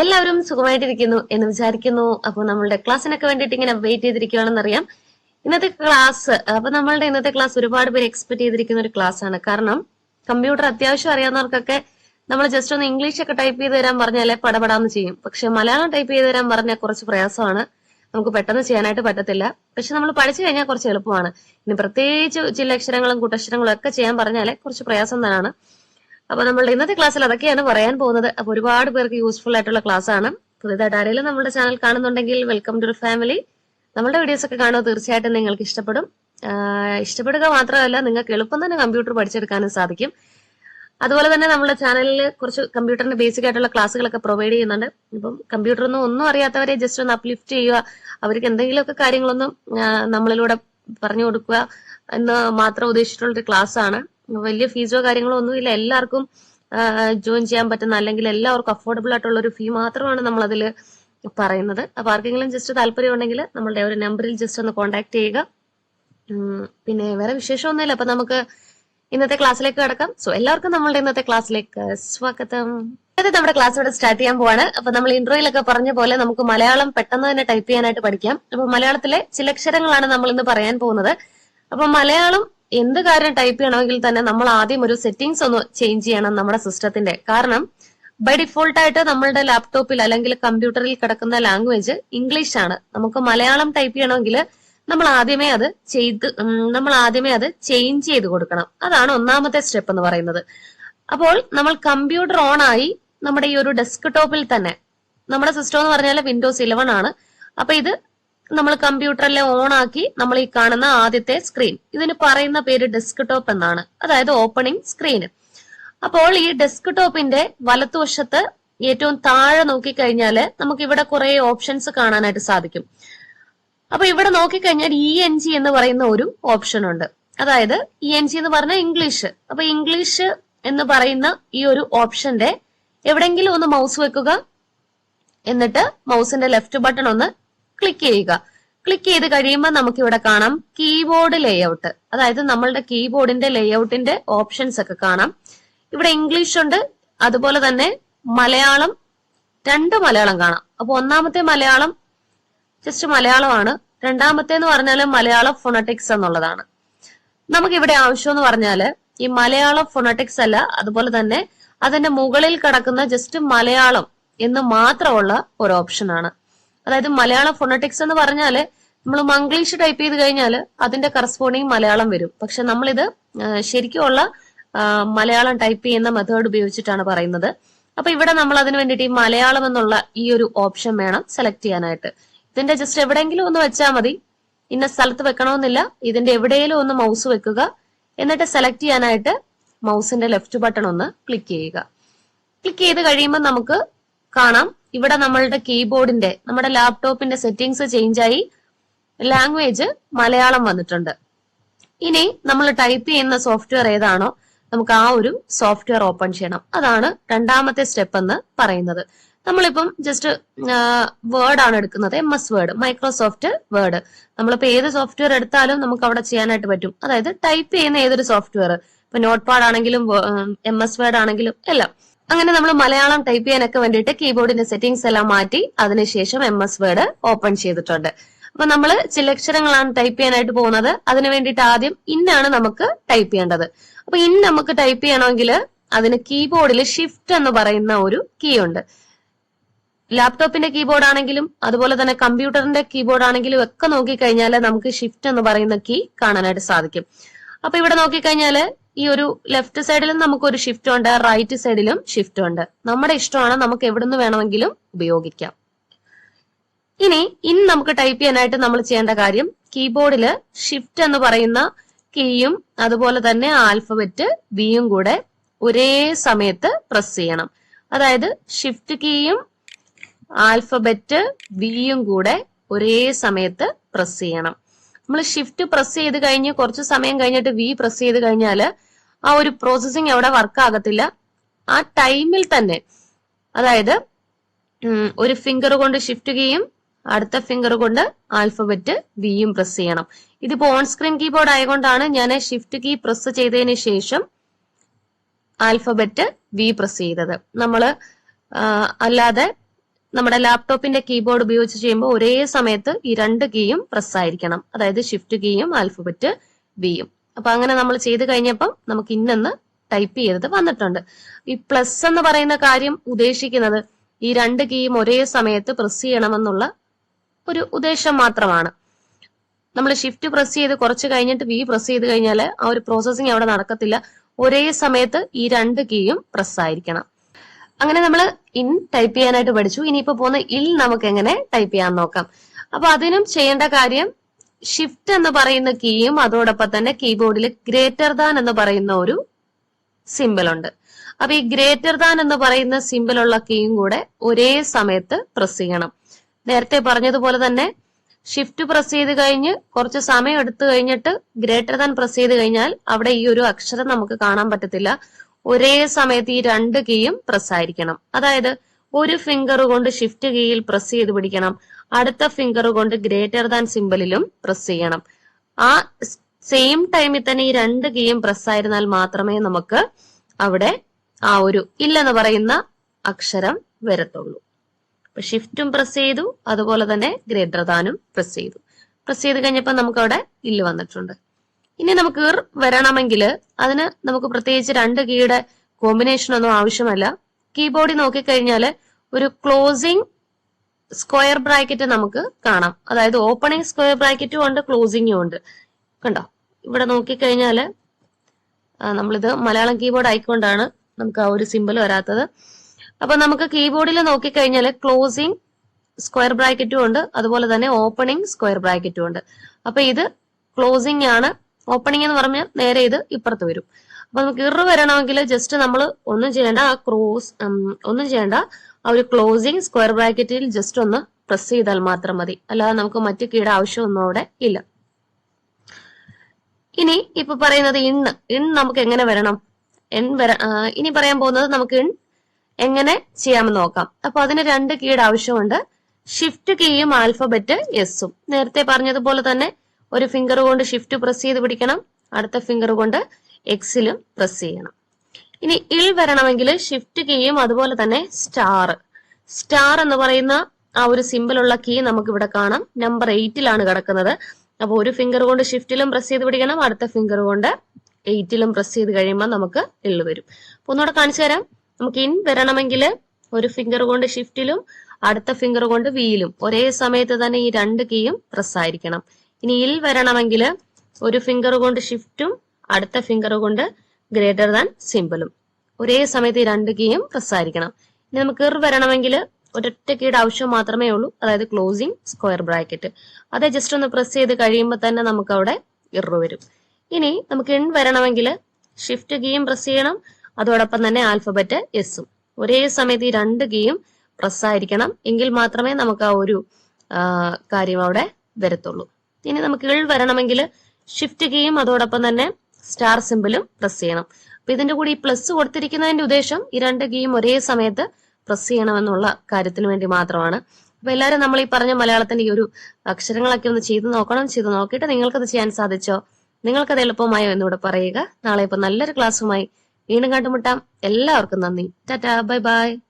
എല്ലാവരും സുഖമായിട്ടിരിക്കുന്നു എന്ന് വിചാരിക്കുന്നു. അപ്പോൾ നമ്മളുടെ ക്ലാസ്സിനൊക്കെ വേണ്ടിയിട്ട് ഇങ്ങനെ വെയിറ്റ് ചെയ്തിരിക്കുകയാണെന്ന് അറിയാം. ഇന്നത്തെ ക്ലാസ് അപ്പൊ നമ്മളുടെ ഇന്നത്തെ ക്ലാസ് ഒരുപാട് പേര് എക്സ്പെക്ട് ചെയ്തിരിക്കുന്ന ഒരു ക്ലാസ് ആണ്. കാരണം കമ്പ്യൂട്ടർ അത്യാവശ്യം അറിയാവുന്നവർക്കൊക്കെ നമ്മൾ ജസ്റ്റ് ഒന്ന് ഇംഗ്ലീഷ് ഒക്കെ ടൈപ്പ് ചെയ്ത് തരാൻ പറഞ്ഞാലേ പടപടാന്ന് ചെയ്യും. പക്ഷെ മലയാളം ടൈപ്പ് ചെയ്ത് തരാൻ പറഞ്ഞാൽ കുറച്ച് പ്രയാസമാണ്. നമുക്ക് പെട്ടെന്ന് ചെയ്യാനായിട്ട് പറ്റത്തില്ല. പക്ഷെ നമ്മൾ പഠിച്ചു കഴിഞ്ഞാൽ കുറച്ച് എളുപ്പമാണ്. ഇനി പ്രത്യേകിച്ച് ചില അക്ഷരങ്ങളും കൂട്ടക്ഷരങ്ങളും ഒക്കെ ചെയ്യാൻ പറഞ്ഞാലേ കുറച്ച് പ്രയാസം തന്നെയാണ്. അപ്പൊ നമ്മളുടെ ഇന്നത്തെ ക്ലാസ്സിൽ അതൊക്കെയാണ് പറയാൻ പോകുന്നത്. അപ്പൊ ഒരുപാട് പേർക്ക് യൂസ്ഫുൾ ആയിട്ടുള്ള ക്ലാസ് ആണ്. പുതിയതായിട്ട് ആരെങ്കിലും നമ്മുടെ ചാനൽ കാണുന്നുണ്ടെങ്കിൽ വെൽക്കം ടു ഫാമിലി നമ്മുടെ വീഡിയോസ് ഒക്കെ കാണുമ്പോൾ തീർച്ചയായിട്ടും നിങ്ങൾക്ക് ഇഷ്ടപ്പെടും. ഇഷ്ടപ്പെടുക മാത്രമല്ല നിങ്ങൾക്ക് എളുപ്പം തന്നെ കമ്പ്യൂട്ടർ പഠിച്ചെടുക്കാനും സാധിക്കും. അതുപോലെ തന്നെ നമ്മുടെ ചാനലിൽ കുറച്ച് കമ്പ്യൂട്ടറിന്റെ ബേസിക് ആയിട്ടുള്ള ക്ലാസ്സുകളൊക്കെ പ്രൊവൈഡ് ചെയ്യുന്നുണ്ട്. ഇപ്പം കമ്പ്യൂട്ടർ ഒന്നും അറിയാത്തവരെ ജസ്റ്റ് ഒന്ന് അപ്ലിഫ്റ്റ് ചെയ്യുക അവർക്ക് എന്തെങ്കിലുമൊക്കെ കാര്യങ്ങളൊന്നും നമ്മളിലൂടെ പറഞ്ഞു കൊടുക്കുക എന്ന് മാത്രം ഉദ്ദേശിച്ചിട്ടുള്ള ഒരു ക്ലാസ് ആണ്. വലിയ ഫീസോ കാര്യങ്ങളോ ഒന്നുമില്ല. എല്ലാവർക്കും ജോയിൻ ചെയ്യാൻ പറ്റുന്ന അല്ലെങ്കിൽ എല്ലാവർക്കും അഫോർഡബിൾ ആയിട്ടുള്ള ഒരു ഫീ മാത്രമാണ് നമ്മൾ അതിൽ പറയുന്നത്. അപ്പൊ ആർക്കെങ്കിലും ജസ്റ്റ് താല്പര്യം ഉണ്ടെങ്കിൽ നമ്മളുടെ ഒരു നമ്പറിൽ ജസ്റ്റ് ഒന്ന് കോൺടാക്ട് ചെയ്യുക. പിന്നെ വേറെ വിശേഷമൊന്നുമില്ല. അപ്പൊ നമുക്ക് ഇന്നത്തെ ക്ലാസ്സിലേക്ക് കിടക്കാം. സോ എല്ലാവർക്കും നമ്മളുടെ ഇന്നത്തെ ക്ലാസ്സിലേക്ക് സ്വാഗതം. ഇന്നത്തെ നമ്മുടെ ക്ലാസ് ഇവിടെ സ്റ്റാർട്ട് ചെയ്യാൻ പോവാണ്. അപ്പൊ നമ്മൾ ഇൻട്രോയിലൊക്കെ പറഞ്ഞ പോലെ നമുക്ക് മലയാളം പെട്ടെന്ന് തന്നെ ടൈപ്പ് ചെയ്യാനായിട്ട് പഠിക്കാം. അപ്പൊ മലയാളത്തിലെ ചില അക്ഷരങ്ങളാണ് നമ്മൾ ഇന്ന് പറയാൻ പോകുന്നത്. അപ്പൊ മലയാളം എന്ത് കാര്യം ടൈപ്പ് ചെയ്യണമെങ്കിൽ തന്നെ നമ്മൾ ആദ്യം ഒരു സെറ്റിംഗ്സ് ഒന്ന് ചേഞ്ച് ചെയ്യണം നമ്മുടെ സിസ്റ്റത്തിന്റെ കാരണം ബൈ ഡിഫോൾട്ട് ആയിട്ട് നമ്മളുടെ ലാപ്ടോപ്പിൽ അല്ലെങ്കിൽ കമ്പ്യൂട്ടറിൽ കിടക്കുന്ന ലാംഗ്വേജ് ഇംഗ്ലീഷ് ആണ്. നമുക്ക് മലയാളം ടൈപ്പ് ചെയ്യണമെങ്കിൽ നമ്മൾ ആദ്യമേ അത് ചെയ്ത് നമ്മൾ ആദ്യമേ അത് ചേഞ്ച് ചെയ്ത് കൊടുക്കണം. അതാണ് ഒന്നാമത്തെ സ്റ്റെപ്പ് എന്ന് പറയുന്നത്. അപ്പോൾ നമ്മൾ കമ്പ്യൂട്ടർ ഓൺ ആയി നമ്മുടെ ഈ ഒരു ഡെസ്ക് ടോപ്പിൽ തന്നെ നമ്മുടെ സിസ്റ്റം എന്ന് പറഞ്ഞാൽ വിൻഡോസ് ഇലവൺ ആണ്. അപ്പൊ ഇത് നമ്മൾ കമ്പ്യൂട്ടറിലെ ഓൺ ആക്കി നമ്മൾ ഈ കാണുന്ന ആദ്യത്തെ സ്ക്രീൻ ഇതിന് പറയുന്ന പേര് ഡെസ്ക് ടോപ്പ് എന്നാണ്. അതായത് ഓപ്പണിംഗ് സ്ക്രീൻ അപ്പോൾ ഈ ഡെസ്ക് ടോപ്പിന്റെ വലത്തുവശത്ത് ഏറ്റവും താഴെ നോക്കിക്കഴിഞ്ഞാൽ നമുക്ക് ഇവിടെ കുറെ ഓപ്ഷൻസ് കാണാനായിട്ട് സാധിക്കും. അപ്പൊ ഇവിടെ നോക്കിക്കഴിഞ്ഞാൽ ഇ എൻ ജി എന്ന് പറയുന്ന ഒരു ഓപ്ഷൻ ഉണ്ട്. അതായത് ഇ എൻ ജി എന്ന് പറഞ്ഞ ഇംഗ്ലീഷ് അപ്പൊ ഇംഗ്ലീഷ് എന്ന് പറയുന്ന ഈ ഒരു ഓപ്ഷന്റെ എവിടെങ്കിലും ഒന്ന് മൗസ് വെക്കുക. എന്നിട്ട് മൗസിന്റെ ലെഫ്റ്റ് ബട്ടൺ ഒന്ന് ക്ലിക്ക് ചെയ്യുക. ക്ലിക്ക് ചെയ്ത് കഴിയുമ്പോൾ നമുക്ക് ഇവിടെ കാണാം കീബോർഡ് ലേഔട്ട് അതായത് നമ്മളുടെ കീബോർഡിന്റെ ലേഔട്ടിന്റെ ഓപ്ഷൻസ് ഒക്കെ കാണാം. ഇവിടെ ഇംഗ്ലീഷ് ഉണ്ട്. അതുപോലെ തന്നെ മലയാളം രണ്ട് മലയാളം കാണാം. അപ്പൊ ഒന്നാമത്തെ മലയാളം ജസ്റ്റ് മലയാളമാണ്. രണ്ടാമത്തെ എന്ന് പറഞ്ഞാൽ മലയാളം ഫൊണറ്റിക്സ് എന്നുള്ളതാണ്. നമുക്ക് ഇവിടെ ആവശ്യം എന്ന് പറഞ്ഞാൽ ഈ മലയാളം ഫൊണറ്റിക്സ് അല്ല അതുപോലെ തന്നെ അതിന്റെ മുകളിൽ കിടക്കുന്ന ജസ്റ്റ് മലയാളം എന്ന് മാത്രമുള്ള ഒരു ഓപ്ഷനാണ് അതായത് മലയാളം ഫോണറ്റിക്സ് എന്ന് പറഞ്ഞാൽ നമ്മൾ മംഗ്ലീഷ് ടൈപ്പ് ചെയ്ത് കഴിഞ്ഞാൽ അതിന്റെ കറസ്പോണ്ടിങ് മലയാളം വരും. പക്ഷെ നമ്മളിത് ശരിക്കുമുള്ള മലയാളം ടൈപ്പ് ചെയ്യുന്ന മെത്തേഡ് ഉപയോഗിച്ചിട്ടാണ് പറയുന്നത്. അപ്പൊ ഇവിടെ നമ്മൾ അതിന് വേണ്ടിയിട്ട് ഈ മലയാളം എന്നുള്ള ഈ ഒരു ഓപ്ഷൻ വേണം സെലക്ട് ചെയ്യാനായിട്ട്. ഇതിന്റെ ജസ്റ്റ് എവിടെയെങ്കിലും ഒന്ന് വെച്ചാൽ മതി. ഇന്ന സ്ഥലത്ത് വെക്കണമെന്നില്ല. ഇതിന്റെ എവിടെയെങ്കിലും ഒന്ന് മൗസ് വെക്കുക. എന്നിട്ട് സെലക്ട് ചെയ്യാനായിട്ട് മൗസിന്റെ ലെഫ്റ്റ് ബട്ടൺ ഒന്ന് ക്ലിക്ക് ചെയ്യുക. ക്ലിക്ക് ചെയ്ത് കഴിയുമ്പോൾ നമുക്ക് കാണാം. ഇവിടെ നമ്മളുടെ കീബോർഡിന്റെ നമ്മുടെ ലാപ്ടോപ്പിന്റെ സെറ്റിംഗ്സ് ചേഞ്ച് ആയി ലാംഗ്വേജ് മലയാളം വന്നിട്ടുണ്ട്. ഇനി നമ്മൾ ടൈപ്പ് ചെയ്യുന്ന സോഫ്റ്റ്വെയർ ഏതാണോ നമുക്ക് ആ ഒരു സോഫ്റ്റ്വെയർ ഓപ്പൺ ചെയ്യണം. അതാണ് രണ്ടാമത്തെ സ്റ്റെപ്പ് എന്ന് പറയുന്നത്. നമ്മളിപ്പം ജസ്റ്റ് വേർഡ് ആണ് എടുക്കുന്നത്. M S word Microsoft word നമ്മളിപ്പോ ഏത് സോഫ്റ്റ്വെയർ എടുത്താലും നമുക്ക് അവിടെ ചെയ്യാനായിട്ട് പറ്റും. അതായത് ടൈപ്പ് ചെയ്യുന്ന ഏതൊരു സോഫ്റ്റ്വെയർ ഇപ്പൊ നോട്ട് പാഡ് ആണെങ്കിലും എം എസ് വേർഡ് ആണെങ്കിലും എല്ലാം. അങ്ങനെ നമ്മൾ മലയാളം ടൈപ്പ് ചെയ്യാനൊക്കെ വേണ്ടിയിട്ട് കീബോർഡിന്റെ സെറ്റിംഗ്സ് എല്ലാം മാറ്റി അതിനുശേഷം എം എസ് വേർഡ് ഓപ്പൺ ചെയ്തിട്ടുണ്ട്. അപ്പൊ നമ്മൾ ചില അക്ഷരങ്ങളാണ് ടൈപ്പ് ചെയ്യാനായിട്ട് പോകുന്നത്. അതിനു വേണ്ടിയിട്ട് ആദ്യം ഇന്നാണ് നമുക്ക് ടൈപ്പ് ചെയ്യേണ്ടത്. അപ്പൊ ഇൻ നമുക്ക് ടൈപ്പ് ചെയ്യണമെങ്കിൽ അതിന് കീബോർഡിൽ ഷിഫ്റ്റ് എന്ന് പറയുന്ന ഒരു കീ ഉണ്ട്. ലാപ്ടോപ്പിന്റെ കീബോർഡ് ആണെങ്കിലും അതുപോലെ തന്നെ കമ്പ്യൂട്ടറിന്റെ കീബോർഡ് ആണെങ്കിലും ഒക്കെ നോക്കിക്കഴിഞ്ഞാൽ നമുക്ക് ഷിഫ്റ്റ് എന്ന് പറയുന്ന കീ കാണാനായിട്ട് സാധിക്കും. അപ്പൊ ഇവിടെ നോക്കിക്കഴിഞ്ഞാൽ ഈ ഒരു ലെഫ്റ്റ് സൈഡിലും നമുക്ക് ഒരു ഷിഫ്റ്റ് ഉണ്ട് റൈറ്റ് സൈഡിലും ഷിഫ്റ്റ് ഉണ്ട്. നമ്മുടെ ഇഷ്ടമാണ് നമുക്ക് എവിടുന്ന് വേണമെങ്കിലും ഉപയോഗിക്കാം. ഇനി ഇൻ നമുക്ക് ടൈപ്പ് ചെയ്യാനായിട്ട് നമ്മൾ ചെയ്യേണ്ട കാര്യം കീബോർഡിൽ ഷിഫ്റ്റ് എന്ന് പറയുന്ന കീയും അതുപോലെ തന്നെ ആൽഫബറ്റ് ബിയും കൂടെ ഒരേ സമയത്ത് പ്രസ് ചെയ്യണം. അതായത് ഷിഫ്റ്റ് കീയും ആൽഫബറ്റ് ബിയും കൂടെ ഒരേ സമയത്ത് പ്രസ് ചെയ്യണം. നമ്മൾ ഷിഫ്റ്റ് പ്രസ് ചെയ്ത് കഴിഞ്ഞ് കുറച്ച് സമയം കഴിഞ്ഞിട്ട് വി പ്രസ് ചെയ്ത് കഴിഞ്ഞാൽ ആ ഒരു പ്രോസസ്സിങ് അവിടെ വർക്ക് ആകത്തില്ല. ആ ടൈമിൽ തന്നെ അതായത് ഒരു ഫിംഗർ കൊണ്ട് ഷിഫ്റ്റ് കീയും അടുത്ത ഫിംഗർ കൊണ്ട് ആൽഫബറ്റ് വിയും പ്രസ് ചെയ്യണം. ഇതിപ്പോ ഓൺ സ്ക്രീൻ കീബോർഡ് ആയതുകൊണ്ടാണ് ഞാൻ ഷിഫ്റ്റ് കീ പ്രസ് ചെയ്തതിന് ശേഷം ആൽഫബറ്റ് വി പ്രസ് ചെയ്തത്. നമ്മൾ അല്ലാതെ നമ്മുടെ ലാപ്ടോപ്പിന്റെ കീബോർഡ് ഉപയോഗിച്ച് ചെയ്യുമ്പോൾ ഒരേ സമയത്ത് ഈ രണ്ട് കീയും പ്രസ് ആയിരിക്കണം. അതായത് ഷിഫ്റ്റ് കീയും ആൽഫബറ്റ് വിയും അപ്പൊ അങ്ങനെ നമ്മൾ ചെയ്ത് കഴിഞ്ഞപ്പം നമുക്ക് ഇന്നെന്ന് ടൈപ്പ് ചെയ്തത് വന്നിട്ടുണ്ട്. ഈ പ്ലസ് എന്ന് പറയുന്ന കാര്യം ഉദ്ദേശിക്കുന്നത് ഈ രണ്ട് കീയും ഒരേ സമയത്ത് പ്രസ് ചെയ്യണമെന്നുള്ള ഒരു ഉദ്ദേശം മാത്രമാണ്. നമ്മൾ ഷിഫ്റ്റ് പ്രസ് ചെയ്ത് കുറച്ച് കഴിഞ്ഞിട്ട് വി പ്രസ് ചെയ്ത് കഴിഞ്ഞാൽ ആ ഒരു പ്രോസസ്സിങ് അവിടെ നടക്കത്തില്ല. ഒരേ സമയത്ത് ഈ രണ്ട് കീയും പ്രസ് ആയിരിക്കണം. അങ്ങനെ നമ്മൾ ഇൻ ടൈപ്പ് ചെയ്യാനായിട്ട് പഠിച്ചു. ഇനിയിപ്പോ പോകുന്ന ഇൽ നമുക്ക് എങ്ങനെ ടൈപ്പ് ചെയ്യാൻ നോക്കാം. അപ്പൊ അതിനും ചെയ്യേണ്ട കാര്യം ഷിഫ്റ്റ് എന്ന് പറയുന്ന കീയും അതോടൊപ്പം തന്നെ കീബോർഡിൽ ഗ്രേറ്റർ ദാൻ എന്ന് പറയുന്ന ഒരു സിമ്പിൾ ഉണ്ട്. അപ്പൊ ഈ ഗ്രേറ്റർ ദാൻ എന്ന് പറയുന്ന ഉള്ള കീയും കൂടെ ഒരേ സമയത്ത് പ്രസ് ചെയ്യണം. നേരത്തെ പറഞ്ഞതുപോലെ തന്നെ ഷിഫ്റ്റ് പ്രസ് ചെയ്ത് കഴിഞ്ഞ് കുറച്ച് സമയം എടുത്തു കഴിഞ്ഞിട്ട് ഗ്രേറ്റർ ദാൻ പ്രസ് ചെയ്ത് കഴിഞ്ഞാൽ അവിടെ ഈ ഒരു അക്ഷരം നമുക്ക് കാണാൻ പറ്റത്തില്ല. ഒരേ സമയത്ത് ഈ രണ്ട് കീയും പ്രസ് ആയിരിക്കണം. അതായത് ഒരു ഫിംഗർ കൊണ്ട് ഷിഫ്റ്റ് കീയിൽ പ്രസ് ചെയ്ത് പിടിക്കണം. അടുത്ത ഫിംഗർ കൊണ്ട് ഗ്രേറ്റർ ദാൻ സിമ്പിളിലും പ്രസ് ചെയ്യണം. ആ സെയിം ടൈമിൽ തന്നെ ഈ രണ്ട് കീയും പ്രസ് ആയിരുന്നാൽ മാത്രമേ നമുക്ക് അവിടെ ആ ഒരു ഇല്ലെന്ന് പറയുന്ന അക്ഷരം വരത്തുള്ളൂ. അപ്പൊ ഷിഫ്റ്റും പ്രസ് ചെയ്തു അതുപോലെ തന്നെ ഗ്രേറ്റർ ദാനും പ്രസ് ചെയ്തു. പ്രസ് ചെയ്ത് കഴിഞ്ഞപ്പോൾ നമുക്ക് അവിടെ ഇല്ല് വന്നിട്ടുണ്ട്. ഇനി നമുക്ക് വരണമെങ്കിൽ അതിന് നമുക്ക് പ്രത്യേകിച്ച് രണ്ട് കീയുടെ കോമ്പിനേഷൻ ഒന്നും ആവശ്യമല്ല. കീബോർഡിൽ നോക്കിക്കഴിഞ്ഞാൽ ഒരു ക്ലോസിംഗ് സ്ക്വയർ ബ്രാക്കറ്റ് നമുക്ക് കാണാം. അതായത് ഓപ്പണിംഗ് സ്ക്വയർ ബ്രാക്കറ്റും ഉണ്ട് ക്ലോസിംഗും ഉണ്ട്. കണ്ടോ? ഇവിടെ നോക്കിക്കഴിഞ്ഞാൽ ആ, നമ്മളിത് മലയാളം കീബോർഡ് ആയിക്കൊണ്ടാണ് നമുക്ക് ആ ഒരു സിമ്പിൾ വരാത്തത്. അപ്പൊ നമുക്ക് കീബോർഡിൽ നോക്കിക്കഴിഞ്ഞാൽ ക്ലോസിംഗ് സ്ക്വയർ ബ്രാക്കറ്റും ഉണ്ട് അതുപോലെ തന്നെ ഓപ്പണിംഗ് സ്ക്വയർ ബ്രാക്കറ്റും ഉണ്ട്. അപ്പൊ ഇത് ക്ലോസിംഗ് ആണ്. ഓപ്പണിംഗ് എന്ന് പറഞ്ഞാൽ നേരെ ഇത് ഇപ്പുറത്ത് വരും. അപ്പൊ നമുക്ക് ഇറ് വരണമെങ്കിൽ ജസ്റ്റ് നമ്മൾ ഒന്നും ചെയ്യേണ്ട ആ ക്രോസ് ഒന്നും ചെയ്യേണ്ട. ആ ഒരു ക്ലോസിങ് സ്ക്വയർ ബ്രാക്കറ്റിൽ ജസ്റ്റ് ഒന്ന് പ്രസ് ചെയ്താൽ മാത്രം മതി. അല്ലാതെ നമുക്ക് മറ്റു കീയുടെ ആവശ്യമൊന്നും അവിടെ ഇല്ല. ഇനി ഇപ്പൊ പറയുന്നത് ഇന്ന് ഇൺ നമുക്ക് എങ്ങനെ വരണം? എൻ വര ഇനി പറയാൻ പോകുന്നത് നമുക്ക് ഇൺ എങ്ങനെ ചെയ്യാമെന്ന് നോക്കാം. അപ്പൊ അതിന് രണ്ട് കീയുടെ ആവശ്യമുണ്ട്. ഷിഫ്റ്റ് കീയും ആൽഫബറ്റ് എസും നേരത്തെ പറഞ്ഞതുപോലെ തന്നെ ഒരു ഫിംഗർ കൊണ്ട് ഷിഫ്റ്റ് പ്രസ് ചെയ്ത് പിടിക്കണം. അടുത്ത ഫിംഗർ കൊണ്ട് എക്സിലും പ്രസ് ചെയ്യണം. ഇനി ഇൽ വരണമെങ്കിൽ ഷിഫ്റ്റ് കീയും അതുപോലെ തന്നെ സ്റ്റാർ സ്റ്റാർ എന്ന് പറയുന്ന ആ ഒരു സിമ്പിളുള്ള കീ നമുക്ക് ഇവിടെ കാണാം. നമ്പർ എയ്റ്റിലാണ് കിടക്കുന്നത്. അപ്പോൾ ഒരു ഫിംഗർ കൊണ്ട് ഷിഫ്റ്റിലും പ്രസ് ചെയ്ത് പിടിക്കണം. അടുത്ത ഫിംഗർ കൊണ്ട് എയ്റ്റിലും പ്രസ് ചെയ്ത് കഴിയുമ്പോൾ നമുക്ക് ഇൽ വരും. അപ്പൊ ഒന്നുകൂടെ കാണിച്ചു തരാം. നമുക്ക് ഇൻ വരണമെങ്കിൽ ഒരു ഫിംഗർ കൊണ്ട് ഷിഫ്റ്റിലും അടുത്ത ഫിംഗർ കൊണ്ട് വിയിലും ഒരേ സമയത്ത് തന്നെ ഈ രണ്ട് കീയും പ്രസ് ആയിരിക്കണം. ഇനി ഇൽ വരണമെങ്കിൽ ഒരു ഫിംഗർ കൊണ്ട് ഷിഫ്റ്റും അടുത്ത ഫിംഗർ കൊണ്ട് ഗ്രേറ്റർ ദാൻ സിമ്പിളും ഒരേ സമയത്ത് ഈ രണ്ട് കീയും പ്രസ് ആയിരിക്കണം ഇനി നമുക്ക് ഇർ വരണമെങ്കിൽ ഒരൊറ്റ കീയുടെ ആവശ്യം മാത്രമേ ഉള്ളൂ. അതായത് ക്ലോസിംഗ് സ്ക്വയർ ബ്രാക്കറ്റ് അത് ജസ്റ്റ് ഒന്ന് പ്രസ് ചെയ്ത് കഴിയുമ്പോൾ തന്നെ നമുക്ക് അവിടെ ഇറു വരും. ഇനി നമുക്ക് എൺ വരണമെങ്കിൽ ഷിഫ്റ്റ് കീയും പ്രസ് ചെയ്യണം. അതോടൊപ്പം തന്നെ ആൽഫബറ്റ് എസും ഒരേ സമയത്ത് ഈ രണ്ട് കീയും പ്രസ് ആയിരിക്കണം എങ്കിൽ മാത്രമേ നമുക്ക് ആ ഒരു കാര്യം അവിടെ വരത്തുള്ളൂ. ഇനി നമുക്ക് ഇൾ വരണമെങ്കിൽ ഷിഫ്റ്റ് കീയും അതോടൊപ്പം തന്നെ സ്റ്റാർ സിമ്പിളും പ്രസ് ചെയ്യണം. അപ്പൊ ഇതിന്റെ കൂടി ഈ പ്ലസ് കൊടുത്തിരിക്കുന്നതിന്റെ ഉദ്ദേശം ഈ രണ്ട് കീയും ഒരേ സമയത്ത് പ്രസ് ചെയ്യണമെന്നുള്ള കാര്യത്തിന് വേണ്ടി മാത്രമാണ്. അപ്പൊ എല്ലാവരും നമ്മൾ ഈ പറഞ്ഞ മലയാളത്തിന്റെ ഈ ഒരു അക്ഷരങ്ങളൊക്കെ ഒന്ന് ചെയ്ത് നോക്കണം. ചെയ്ത് നോക്കിയിട്ട് നിങ്ങൾക്കത് ചെയ്യാൻ സാധിച്ചോ? നിങ്ങൾക്കത് എളുപ്പമായോ എന്നിവിടെ പറയുക. നാളെ ഇപ്പൊ നല്ലൊരു ക്ലാസ്സുമായി വീണ്ടും കണ്ടുമുട്ടാം. എല്ലാവർക്കും നന്ദി. ടാറ്റാ. Bye bye.